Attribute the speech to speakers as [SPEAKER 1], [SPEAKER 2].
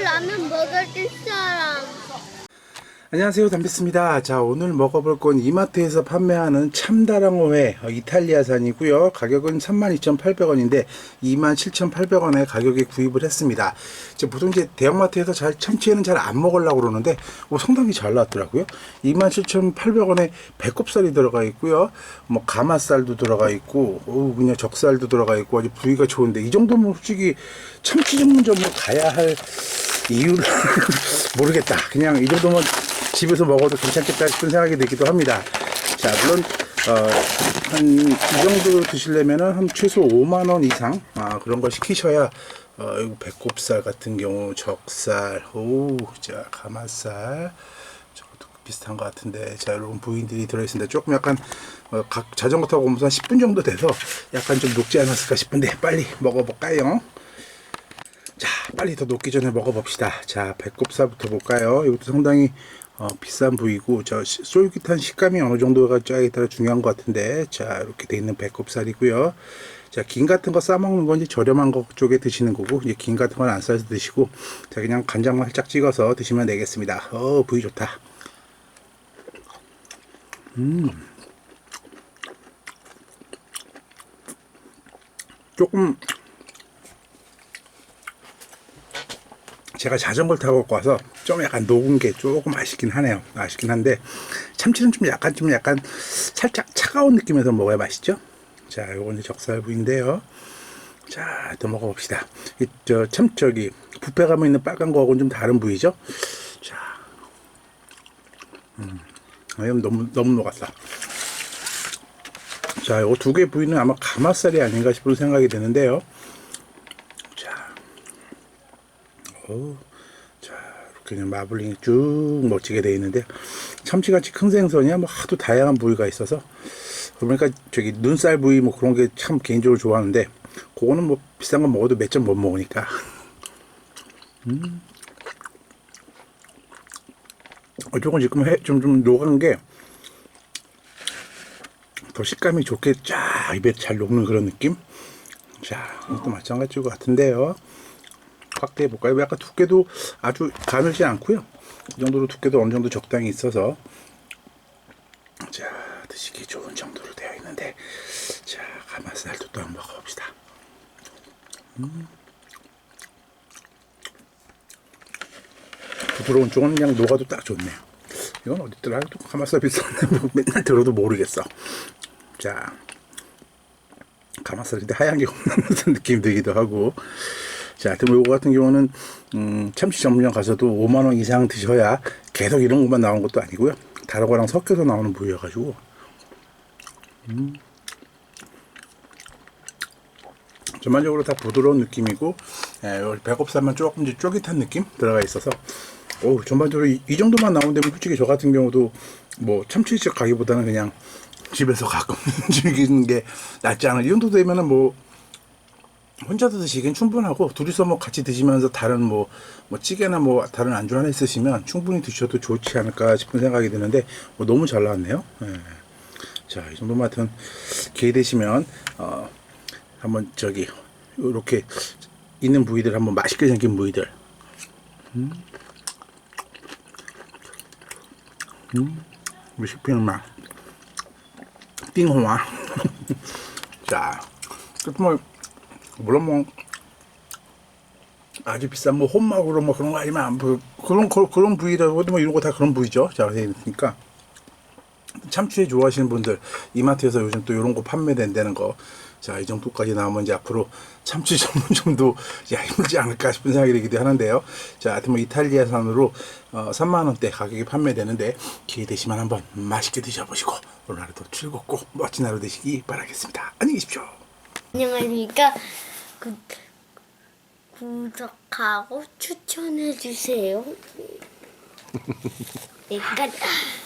[SPEAKER 1] 라면 먹을 사람.
[SPEAKER 2] 안녕하세요. 담비스입니다. 자 오늘 먹어볼 건 이마트에서 판매하는 참다랑어회 어, 이탈리아산이고요. 가격은 32,800원인데 27,800원에 가격에 구입을 했습니다. 이제 보통 이제 대형마트에서 잘 참치에는 잘 안 먹으려고 그러는데 어, 상당히 잘 나왔더라고요. 27,800원에 배꼽살이 들어가 있고요. 뭐 가마살도 들어가 있고 어, 그냥 적살도 들어가 있고 아주 부위가 좋은데 이 정도면 솔직히 참치 전문점으로 가야 할 이유를 모르겠다. 그냥 이 정도면 집에서 먹어도 괜찮겠다 싶은 생각이 들기도 합니다. 자, 물론, 어, 한, 이 정도 드시려면은 한 최소 5만 원 이상, 아, 그런 걸 시키셔야, 어, 배꼽살 같은 경우, 적살, 오, 자, 가마살, 저것도 비슷한 것 같은데, 자, 이런 부위들이 들어있습니다. 조금 약간, 어, 각 자전거 타고 오면서 한 10분 정도 돼서 약간 좀 녹지 않았을까 싶은데, 빨리 먹어볼까요? 자, 빨리 더 녹기 전에 먹어봅시다. 자, 배꼽살부터 볼까요? 이것도 상당히 어, 비싼 부위고, 저 시- 쫄깃한 식감이 어느 정도가 짜에 따라 중요한 것 같은데, 자, 이렇게 돼 있는 배꼽살이고요. 자, 김 같은 거 싸먹는 건 이제 저렴한 거 쪽에 드시는 거고, 이제 김 같은 건 안 싸서 드시고, 자, 그냥 간장만 살짝 찍어서 드시면 되겠습니다. 어, 부위 좋다. 음. 조금 제가 자전거를 타고 와서 좀 약간 녹은 게 조금 아쉽긴 하네요. 아쉽긴 한데 참치는 좀 약간 좀 약간 살짝 차가운 느낌에서 먹어야 맛있죠. 자, 요건 이제 적살 부인데요. 자, 또 먹어봅시다. 이, 저, 참, 저기, 뷔페 가면 있는 빨간 거하고는 좀 다른 부위죠. 자, 음, 아, 너무, 너무 녹았어. 자, 요두개 부위는 아마 가마살이 아닌가 싶은 생각이 드는데요. 자, 오, 자, 이렇게 그냥 마블링이 쭉 멋지게 되어 있는데, 참치같이 큰 생선이야 뭐 하도 다양한 부위가 있어서, 그러니까 저기 눈살 부위 뭐 그런 게 참 개인적으로 좋아하는데, 그거는 뭐 비싼 거 먹어도 몇 점 못 먹으니까. 음. 어, 조금 지금 해, 좀, 좀 녹은 게, 더 식감이 좋게 쫙 입에 잘 녹는 그런 느낌? 자, 이것도 마찬가지일 것 같은데요. 확대해 볼까요? 약간 두께도 아주 가늘지 않고요. 이 정도로 두께도 어느 정도 적당히 있어서 자 드시기 좋은 정도로 되어 있는데 자 가마살도 또 한번 먹어봅시다. 음. 부드러운 쪽은 그냥 녹아도 딱 좋네요. 이건 어딨더라? 또 가마살 비싼데 뭐 맨날 들어도 모르겠어. 자 가마살인데 하얀 게 없는 무슨 느낌 들기도 하고 자, 하여튼 요거 같은 경우는 음, 참치 전문점 가서도 5만 원 이상 드셔야 계속 이런 것만 나오는 것도 아니고요. 다른 거랑 섞여서 나오는 부위여 가지고 음. 전반적으로 다 부드러운 느낌이고 예, 배꼽살만 조금 이제 쫄깃한 느낌 들어가 있어서 오, 전반적으로 이, 이 정도만 나오는데 솔직히 저 같은 경우도 뭐 참치집 가기보다는 그냥 집에서 가끔 즐기는 게 낫지 않아 이 정도 되면은 뭐 혼자서 드시기엔 충분하고 둘이서 뭐 같이 드시면서 다른 뭐, 뭐 찌개나 뭐 다른 안주 하나 있으시면 충분히 드셔도 좋지 않을까 싶은 생각이 드는데 뭐 너무 잘 나왔네요. 예. 자, 이 정도만 하여튼 기회 되시면 어 한번 저기 이렇게 있는 부위들 한번 맛있게 생긴 부위들 음. 음. 우리 식피는 맛 띵홍아 자, 뭐 물론 뭐 아주 비싼 뭐 혼막으로 뭐 그런 거 아니면 뭐 그런 그, 그런 부위라고 뭐 이런 거 다 그런 부위죠. 자, 그러니까 참치 좋아하시는 분들 이마트에서 요즘 또 이런 거 판매된다는 거. 자, 이 정도까지 나오면 이제 앞으로 참치 전문점도 야, 힘들지 않을까 싶은 생각이 들기도 하는데요. 자, 하여튼 뭐 이탈리아산으로 어, 3만원대 가격에 판매되는데 기회 되시면 한번 맛있게 드셔보시고 오늘 하루도 즐겁고 멋진 하루 되시기 바라겠습니다. 안녕히 계십시오.
[SPEAKER 1] 안녕하십니까. 구, 구독하고 추천해 주세요. 여기까지.